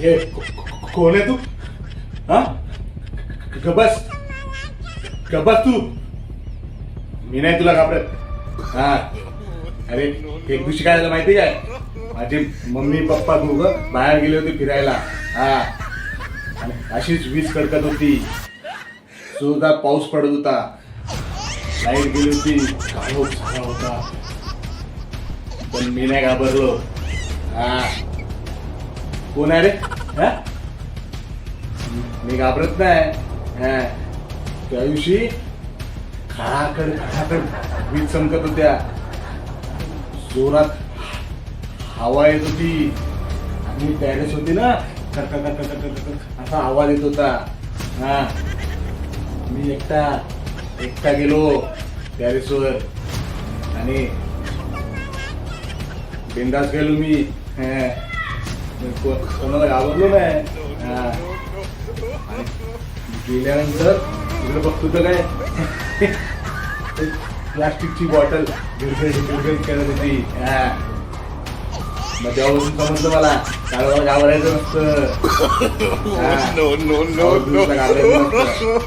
हे कोण आहे तू? हा? गबस. गबस तू. मी नाही तुला घाबरत. हा. अरे एक दिवशी काय झालं माहिती काय? माझी मम्मी पप्पा दोघं बाहेर गेले होते फिरायला. हा. आणि अशीच वीज कडकत होती. जोरदार पाऊस पडत होता. लाइट गेली होती. काळोख झाला होता. पण मी नाही घाबरलो. हा. कोण आहे रे? मी घाबरत नाही त्या दिवशी खळाकड खळाकड वीज चमकत होत्या। जोरात हवा येत होती। आणि पॅरेस होती ना? कर कर असा आवाज येत होता. हा? मी एकटा एकटा गेलो टॅरेसवर आणि बिंदास गेलो मी. कोणाला घाबरलो नाही गेल्यानंतर इकडे बघतो तर काय प्लास्टिकची बॉटल करत होती हा. मग तेव्हापासून समजलं मला काळाला घाबरायचं नसतं. घाबरायचं नसतं.